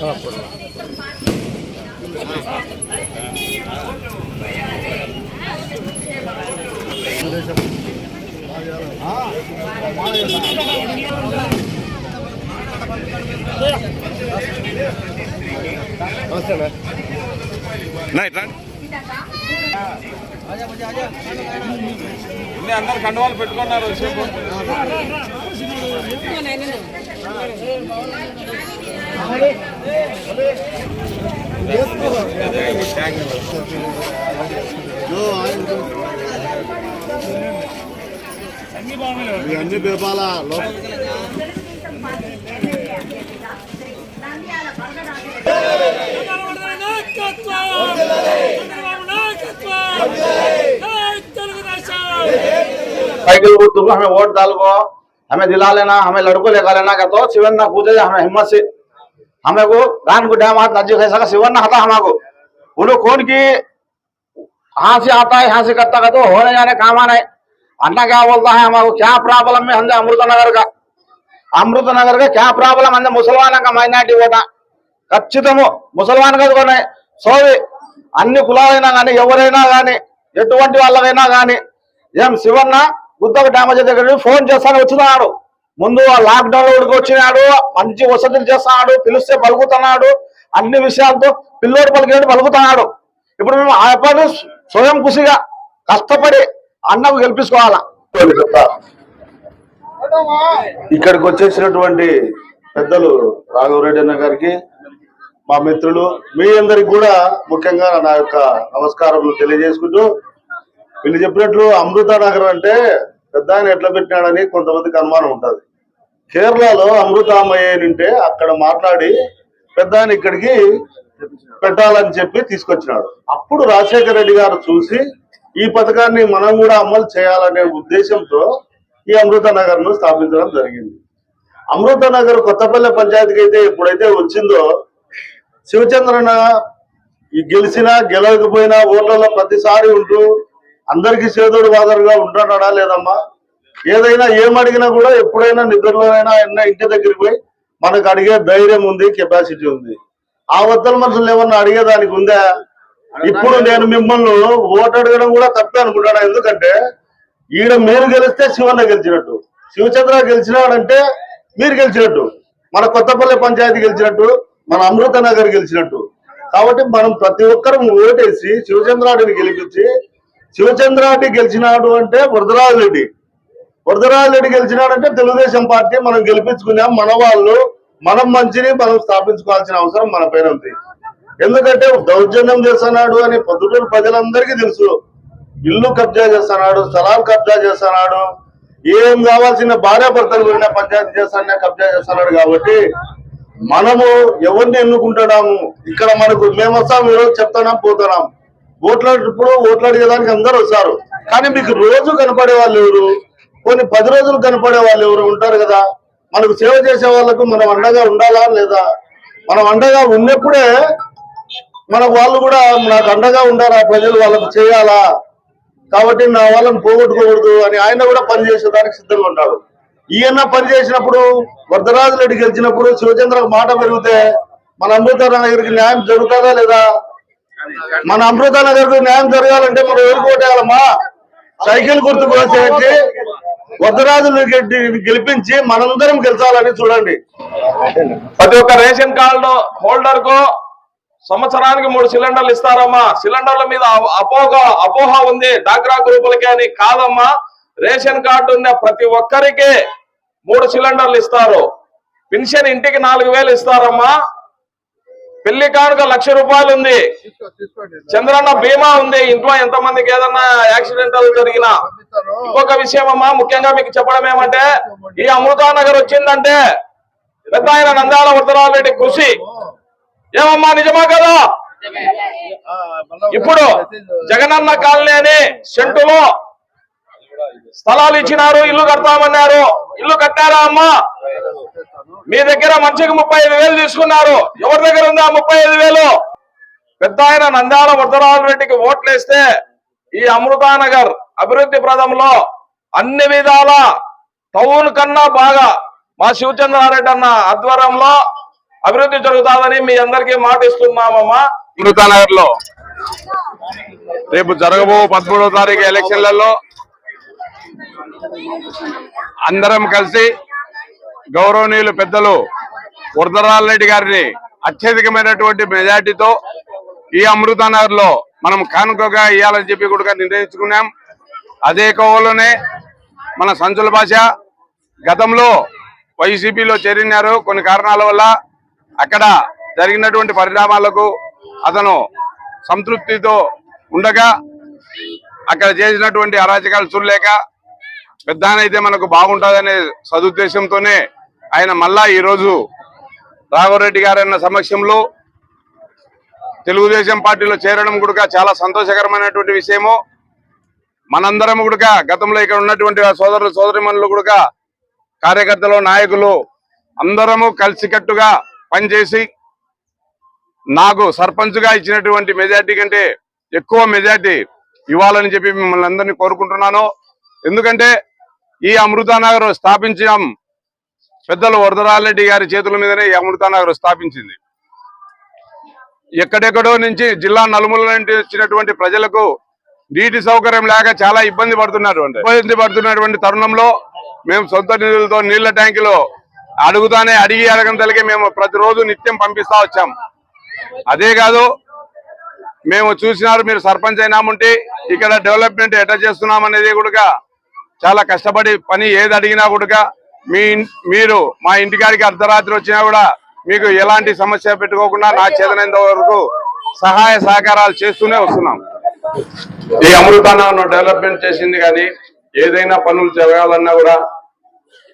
Sir phone అందరు కండవాళ్ళు పెట్టుకున్నారు సేపు అన్ని పేపాల साइकिल को तुम हमें वोट डाल को हमें दिला लेना हमें लड़को लेकर लेना का तो शिवन ना पूछे हमें हिम्मत से हमें को गान को डैम हाथ नजी कैसा शिवन ना हता हमारे उन्हें कौन की यहाँ से आता है यहाँ से करता का तो होने जाने काम आना है अन्ना क्या बोलता है हमारे क्या प्रॉब्लम है हमने अमृत नगर का अमृत नगर का क्या प्रॉब्लम हमने मुसलमान का మైనార్టీ ఓటా ఖచ్చితము ముసల్మాన్ కాదు కొనే సోవి అన్ని కులాలైనా కానీ ఎవరైనా కానీ ఎటువంటి వాళ్ళకైనా కానీ ఏం శివన్న గుద్దకు డ్యామేజ్ దగ్గర ఫోన్ చేస్తాను వచ్చినాడు ముందు ఆ లాక్డౌన్లో వచ్చినాడు మంచి వసతులు చేస్తున్నాడు పిలిస్తే పలుకుతున్నాడు అన్ని విషయాలతో పిల్లోడు పలికినట్టు పలుకుతున్నాడు. ఇప్పుడు మేము ఆ పని స్వయం కృషిగా కష్టపడి అన్నకు గెలిపించుకోవాలా? ఇక్కడికి వచ్చేసినటువంటి పెద్దలు రాఘవరెడ్డి అన్న గారికి మా మిత్రులు మీ అందరికి కూడా ముఖ్యంగా నా యొక్క నమస్కారం తెలియజేసుకుంటూ వీళ్ళు చెప్పినట్లు అమృత నగర్ అంటే పెద్ద ఆయన ఎట్లా పెట్టినాడని కొంతమందికి అనుమానం ఉంటది. కేరళలో అమృతామయ్య ఉంటే అక్కడ మాట్లాడి పెద్ద ఆయన ఇక్కడికి పెట్టాలని చెప్పి తీసుకొచ్చినాడు. అప్పుడు రాజశేఖర రెడ్డి గారు చూసి ఈ పథకాన్ని మనం కూడా అమలు చేయాలనే ఉద్దేశంతో ఈ అమృత నగర్ను స్థాపించడం జరిగింది. అమృత నగర్ కొత్తపల్లె పంచాయతీకి అయితే ఎప్పుడైతే వచ్చిందో శివచంద్రన ఈ గెలిచినా గెలవకపోయినా ఓట్లలో ప్రతిసారి ఉంటూ అందరికీ సేదోడు బాదరుగా ఉంటున్నాడా లేదమ్మా? ఏదైనా ఏం అడిగినా కూడా ఎప్పుడైనా నిద్రలోనైనా ఎన్న ఇంటి దగ్గరికి పోయి మనకు అడిగే ధైర్యం ఉంది కెపాసిటీ ఉంది. ఆ వద్దల మనుషులు ఏమన్నా అడిగేదానికి ఉందా? ఇప్పుడు నేను మిమ్మల్ని ఓటు అడగడం కూడా తప్పే అనుకుంటాను? ఎందుకంటే ఈడ మీరు గెలిస్తే శివన్న గెలిచినట్టు. శివచంద్ర గెలిచినాడంటే మీరు గెలిచినట్టు. మన కొత్తపల్లి పంచాయతీ గెలిచినట్టు మన అమృత నగర్ గెలిచినట్టు. కాబట్టి మనం ప్రతి ఒక్కరం ఓటేసి శివచంద్రాడిని గెలిపించి శివచంద్రారెడ్డి గెలిచినాడు అంటే వరదరాజు రెడ్డి. వరదరాజరెడ్డి గెలిచినాడంటే తెలుగుదేశం పార్టీ మనం గెలిపించుకున్నాం. మన వాళ్ళు మనం మంచిని మనం స్థాపించుకోవాల్సిన అవసరం మన పైన ఉంది. ఎందుకంటే దౌర్జన్యం చేస్తున్నాడు అని పొద్దుటూరు ప్రజలందరికీ తెలుసు. ఇల్లు కబ్జా చేస్తున్నాడు స్థలాలు కబ్జా చేస్తున్నాడు. ఏం కావాల్సిన భార్యాభర్తలు కూడా పంచాయతీ చేస్తానే కబ్జా చేస్తున్నాడు కాబట్టి మనము ఎవరిని ఎన్నుకుంటున్నాము? ఇక్కడ మనకు మేము వస్తాం ఈరోజు చెప్తున్నాం పోతున్నాం. ఓట్లాడేటప్పుడు ఓట్లాడేదానికి అందరూ వస్తారు. కానీ మీకు రోజు కనపడే వాళ్ళు ఎవరు? కొన్ని పది రోజులు కనపడే వాళ్ళు ఎవరు ఉంటారు కదా? మనకు సేవ చేసే వాళ్ళకు మనం అండగా ఉండాలా లేదా? మనం అండగా ఉన్నప్పుడే మనకు వాళ్ళు కూడా నాకు అండగా ఉండాలా ప్రజలు వాళ్ళకు చేయాలా? కాబట్టి నా వాళ్ళని పోగొట్టుకోకూడదు అని ఆయన కూడా పనిచేసేదానికి సిద్ధంగా ఉంటాడు ఈయన పని చేసినప్పుడు వరదరాజు రెడ్డి గెలిచినప్పుడు శివచంద్రకు మాట పెరిగితే మన అమృతానగర్కి న్యాయం జరుగుతుందా లేదా? మన అమృతానగర్కు న్యాయం జరగాలంటే మనం ఎవరికి ఓటేయాలమ్మా సైకిల్ గుర్తు కోసేసి వరదరాజు గెలిపించి మనందరం గెలిచాలని చూడండి. ప్రతి ఒక్క రేషన్ కార్డు హోల్డర్కు సంవత్సరానికి మూడు సిలిండర్లు ఇస్తారమ్మా. సిలిండర్ల మీద అపోహ అపోహ ఉంది. డాక్రా గ్రూపులకి అని కాదమ్మా. రేషన్ కార్డు ఉన్న ప్రతి ఒక్కరికి మూడు సిలిండర్లు ఇస్తారు. పెన్షన్ ఇంటికి నాలుగు వేలు ఇస్తారమ్మా. పెళ్ళి కానుక లక్ష రూపాయలు ఉంది. చంద్రన్న బీమా ఉంది. ఇంట్లో ఎంత మందికి ఏదన్నా యాక్సిడెంటల్ జరిగినా ఇంకొక విషయం అమ్మా ముఖ్యంగా మీకు చెప్పడం ఏమంటే ఈ అమృతా నగర్ వచ్చిందంటే పెద్ద ఆయన నందాల ఉత్తరారెడ్డి కృషి. ఏమమ్మా నిజమా కదా? ఇప్పుడు జగనన్న కాలనీ అని సెంటులో స్థలాలు ఇచ్చినారు ఇల్లు కడతామన్నారు. ఇల్లు కట్టారా అమ్మా? మీ దగ్గర మంచిగా ముప్పై ఐదు వేలు తీసుకున్నారు. ఎవరి దగ్గర ఉందా ముప్పై ఐదు వేలు? పెద్ద ఆయన నంద్యాల వరదరాజు రెడ్డికి ఓట్లేస్తే ఈ అమృతానగర్ అభివృద్ధి ప్రదంలో అన్ని విధాల టౌన్ కన్నా బాగా మా శివచంద్రారెడ్డి అన్న ఆధ్వర్యంలో అభివృద్ధి జరుగుతాదని మీ అందరికీ మాట ఇస్తున్నామమ్మా అమృతానగర్లో రేపు జరగబో పదమూడవ తారీఖు ఎలక్షన్లలో అందరం కలిసి గౌరవనీయులు పెద్దలు వరదరాజరెడ్డి గారిని అత్యధికమైనటువంటి మెజార్టీతో ఈ అమృతనగర్లో మనం కానుకగా ఇవ్వాలని చెప్పి కూడా నిర్ణయించుకున్నాం. అదే కోవలోనే మన సంచుల భాష గతంలో వైసీపీలో చేరినారు. కొన్ని కారణాల వల్ల అక్కడ జరిగినటువంటి పరిణామాలకు అతను సంతృప్తితో ఉండగా అక్కడ చేసినటువంటి అరాచకాలు చూడలేక పెద్ద అయితే మనకు బాగుంటుందనే సదుద్దేశంతోనే ఆయన మళ్ళా ఈరోజు రాఘవరెడ్డి గారన్న సమక్షంలో తెలుగుదేశం పార్టీలో చేరడం కూడా చాలా సంతోషకరమైనటువంటి విషయము. మనందరం కూడా గతంలో ఇక్కడ ఉన్నటువంటి సోదరులు సోదరిమణులు కూడా కార్యకర్తలు నాయకులు అందరము కలిసికట్టుగా పనిచేసి నాకు సర్పంచ్గా ఇచ్చినటువంటి మెజార్టీ కంటే ఎక్కువ మెజార్టీ ఇవ్వాలని చెప్పి మిమ్మల్ని అందరినీ కోరుకుంటున్నాను. ఎందుకంటే ఈ అమృతానగర్ స్థాపించడం పెద్దలు వరదరారెడ్డి గారి చేతుల మీదనే ఈ అమృతానగర్ స్థాపించింది. ఎక్కడెక్కడో నుంచి జిల్లా నలుమూల నుండి వచ్చినటువంటి ప్రజలకు నీటి సౌకర్యం లేక చాలా ఇబ్బంది పడుతున్నారు ఇబ్బంది పడుతున్నటువంటి తరుణంలో మేము సొంత నిధులతో నీళ్ళ ట్యాంకులో అడుగుతానే అడిగి అడగంతలకే మేము ప్రతిరోజు నిత్యం పంపిస్తా వచ్చాం. అదే కాదు మేము చూసినారు మీరు సర్పంచ్ అయినాముంటే ఇక్కడ డెవలప్మెంట్ ఎట్లా చేస్తున్నాం అనేది కూడా చాలా కష్టపడి పని ఏది అడిగినా కూడా మీ మీరు మా ఇంటికాడికి అర్ధరాత్రి వచ్చినా కూడా మీకు ఎలాంటి సమస్య పెట్టుకోకుండా నా చేతనంత వరకు సహాయ సహకారాలు చేస్తూనే వస్తున్నాం. ఈ అమృతాన్న డెవలప్మెంట్ చేసింది కానీ ఏదైనా పనులు చేయాలన్నా కూడా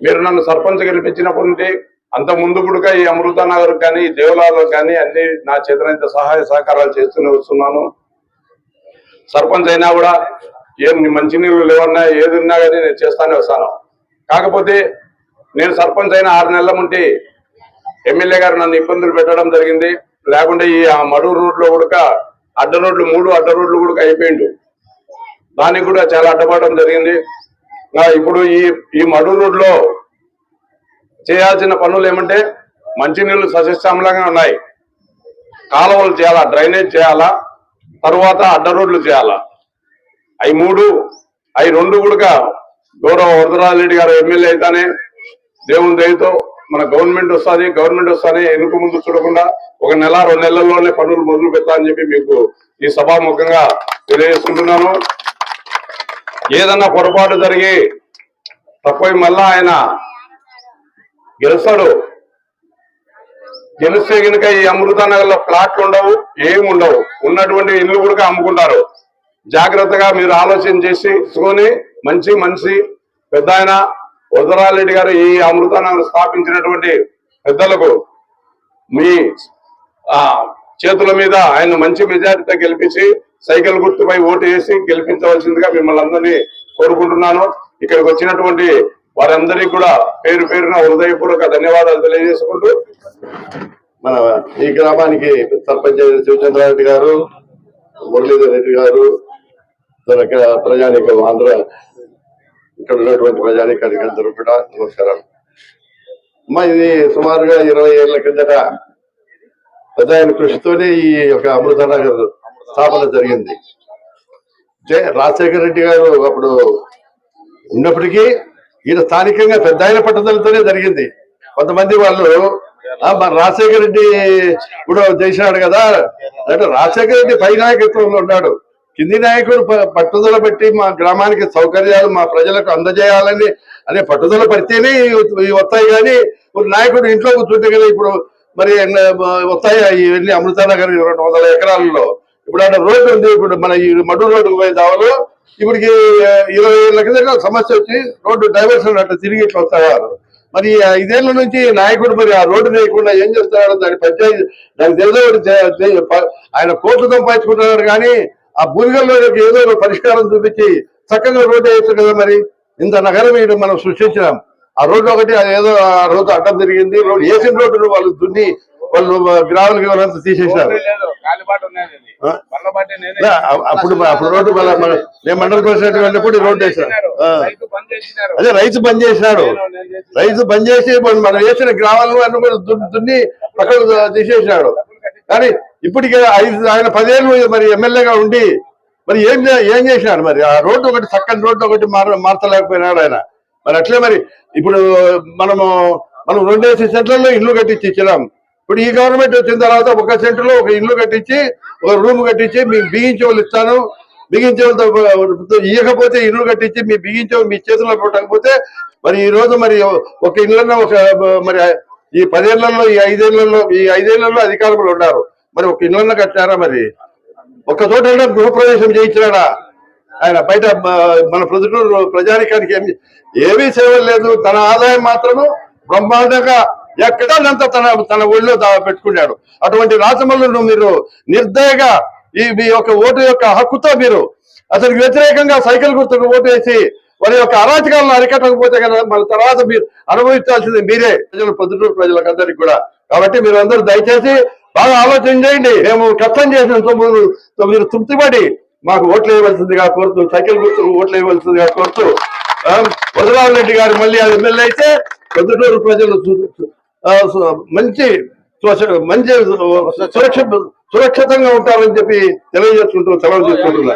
మీరు నన్ను సర్పంచ్ గెలిపించినప్పటి నుండి అంత ముందు కూడా ఈ అమృతానగర్ కానీ ఈ దేవాలయాలు కానీ అన్ని నా చేతనంత సహాయ సహకారాలు చేస్తూనే వస్తున్నాను. సర్పంచ్ అయినా కూడా ఏం మంచినీళ్ళు మంచి నీళ్ళు లేవన్నా ఏది ఉన్నా కానీ నేను చేస్తానే వస్తాను. కాకపోతే నేను సర్పంచ్ అయిన ఆరు నెలల ముంటి ఎమ్మెల్యే గారు నన్ను ఇబ్బందులు పెట్టడం జరిగింది. లేకుంటే ఈ ఆ మడూరు రోడ్లో కూడా అడ్డ రోడ్లు మూడు అడ్డ రోడ్లు కూడా అయిపోయిండు. దానికి కూడా చాలా అడ్డపడడం జరిగింది. ఇప్పుడు ఈ ఈ మడూరు రోడ్లో చేయాల్సిన పనులు ఏమంటే మంచినీళ్ళు సస్యశ్యామలంగా ఉన్నాయి. కాలువలు చేయాలా డ్రైనేజ్ చేయాలా తర్వాత అడ్డ రోడ్లు చేయాలా. అవి మూడు అవి రెండు కూడా గౌరవ వరదరాజరెడ్డి గారు ఎమ్మెల్యే అయితేనే దేవుని దయతో మన గవర్నమెంట్ వస్తుంది గవర్నమెంట్ వస్తుంది ఎన్నుక ముందు చూడకుండా ఒక నెల రెండు నెలల్లోనే పనులు మొదలు పెట్టా అని చెప్పి మీకు ఈ సభాముఖంగా తెలియజేసుకుంటున్నాను. ఏదన్నా పొరపాటు జరిగి తప్పై మళ్ళా ఆయన గెలుస్తాడు. గెలిస్తే కనుక ఈ అమృతానగర్లో ప్లాట్లు ఉండవు ఏమి ఉండవు. ఉన్నటువంటి ఇల్లు కూడా అమ్ముకుంటారు. జాగ్రత్తగా మీరు ఆలోచన చేసి తీసుకొని మంచి మనిషి పెద్ద ఆయన గారు ఈ అమృతాన్ని స్థాపించినటువంటి పెద్దలకు మీ ఆ చేతుల మీద ఆయన మంచి మెజారిటీతో గెలిపించి సైకిల్ గుర్తుపై ఓటు వేసి గెలిపించవలసిందిగా మిమ్మల్ని అందరినీ కోరుకుంటున్నాను. ఇక్కడికి వచ్చినటువంటి వారందరికీ కూడా పేరు పేరున హృదయపూర్వక ధన్యవాదాలు తెలియజేసుకుంటూ మన ఈ గ్రామానికి సర్పంచ్ శివచంద్రారెడ్డి గారు మురళీధర్ రెడ్డి గారు ఇక్కడ ప్రజానీకం ఆంధ్ర ఇక్కడ ఉన్నటువంటి ప్రజానీకానికి అందరూ కూడా నమస్కారం. అమ్మా ఇది సుమారుగా ఇరవై ఏళ్ళ కిందట పెద్ద ఆయన కృషితోనే ఈ యొక్క అమృతనగర్ స్థాపన జరిగింది. అంటే రాజశేఖర రెడ్డి గారు అప్పుడు ఉన్నప్పటికీ ఈయన స్థానికంగా పెద్ద ఆయన పట్టుదలతోనే జరిగింది. కొంతమంది వాళ్ళు మన రాజశేఖర రెడ్డి కూడా చేసినాడు కదా. అంటే రాజశేఖర రెడ్డి పై నాయకత్వంలో ఉన్నాడు. కింది నాయకుడు ప- పట్టుదల పెట్టి మా గ్రామానికి సౌకర్యాలు మా ప్రజలకు అందజేయాలని అనే పట్టుదల పడితేనే ఇవి- వస్తాయి కానీ ఇప్పుడు నాయకుడు ఇంట్లో కూర్చుంటే కదా ఇప్పుడు మరి వస్తాయి ఇవన్నీ అమృతానగర్ రెండు వందల ఎకరాలలో. ఇప్పుడు అక్కడ రోడ్డు ఉంది ఇప్పుడు మన ఈ మడూరు రోడ్డుకు పోయే దావలో ఇప్పటికి ఇరవై ఏళ్ళ కింద సమస్య వచ్చి రోడ్డు డైవర్షన్ అట్లా తిరిగి ఇట్లా వస్తారు మరి ఈ ఐదేళ్ళ నుంచి నాయకుడు మరి ఆ రోడ్డు వేయకుండా ఏం చేస్తున్నాడు దాని పంచాయతీ దానికి ఏదో ఆయన కోట్లు పంచుకుంటున్నారు కానీ ఆ భూమిగల్లోకి ఏదో ఒక పరిష్కారం చూపించి చక్కగా రోడ్డు వేయచ్చు కదా మరి? ఇంత నగరం ఈడ మనం సృష్టించినాం. ఆ రోడ్డు ఒకటి ఏదో ఆ రోజు అడ్డం తిరిగింది. రోడ్డు వేసిన రోడ్డును వాళ్ళు దున్ని వాళ్ళు గ్రావులకి వాళ్ళంతా తీసేసినారు అప్పుడు అప్పుడు రోడ్డు నేను మండల ప్రెసిడెంట్ వెళ్ళినప్పుడు రోడ్డు వేసాను అదే రైతు బంద్ చేసినాడు. రైతు బంద్ చేసి మనం వేసిన గ్రామాలను అన్ని దున్ని- పక్కకు తీసేసినాడు కానీ ఇప్పటికే ఐదు ఆయన పదేళ్ళు మరి ఎమ్మెల్యేగా ఉండి మరి ఏం ఏం చేసినాడు మరి? ఆ రోడ్డు ఒకటి చక్కని రోడ్డు ఒకటి మార మార్చలేకపోయినాడు ఆయన. మరి అట్లే మరి ఇప్పుడు మనము మనం రెండేసి సెంట్లలో ఇల్లు కట్టించి ఇచ్చినాం. ఇప్పుడు ఈ గవర్నమెంట్ వచ్చిన తర్వాత ఒక సెంటర్లో ఒక ఇల్లు కట్టించి ఒక రూమ్ కట్టించి మీకు బిగించే వాళ్ళు ఇస్తాను. బిగించే వాళ్ళతో ఇవ్వకపోతే ఇల్లు కట్టించి మీ బిగించే మీ చేతిలో పెట్టకపోతే మరి ఈ రోజు మరి ఒక ఇళ్ళలో ఒక మరి ఈ పదేళ్ళలో ఈ ఐదేళ్ళలో ఈ ఐదేళ్ళలో అధికారులు ఉన్నారు. మరి ఒక ఇళ్ళన్న కట్టారా మరి? ఒక్క చోట గృహప్రవేశం చేయించినాడా ఆయన బయట మన ప్రజలు ప్రజానికానికి ఏమి ఏమీ సేవలు లేదు తన ఆదాయం మాత్రము బ్రహ్మాండంగా ఎక్కడంతా తన తన ఒళ్ళో దా- పెట్టుకున్నాడు. అటువంటి రాజమల్లును మీరు నిర్దయగా ఈ మీ యొక్క ఓటు యొక్క హక్కుతో మీరు అతనికి వ్యతిరేకంగా సైకిల్ గుర్తుకు ఓటు వేసి వారి యొక్క అరాచకాలను అరికట్టకపోతే కదా మన తర్వాత మీరు అనుభవించాల్సింది మీరే. ప్రజలు పొద్దుటూరు ప్రజలకు అందరికి కూడా. కాబట్టి మీరు అందరూ దయచేసి బాగా ఆలోచన చేయండి. మేము కష్టం చేసిన తొమ్మిది మీరు తృప్తిపడి మాకు ఓట్లు వేయవలసిందిగా కోరుతూ సైకిల్ గుర్తుకు ఓట్లు వేయవలసిందిగా కోరుతూ వదరావు రెడ్డి గారు మళ్ళీ అది ఎమ్మెల్యే అయితే పొద్దుటూరు ప్రజలు మంచి మంచి సురక్ష సురక్షితంగా ఉంటారని చెప్పి తెలియజేసుకుంటూ సెలవు చేసుకుంటున్నారు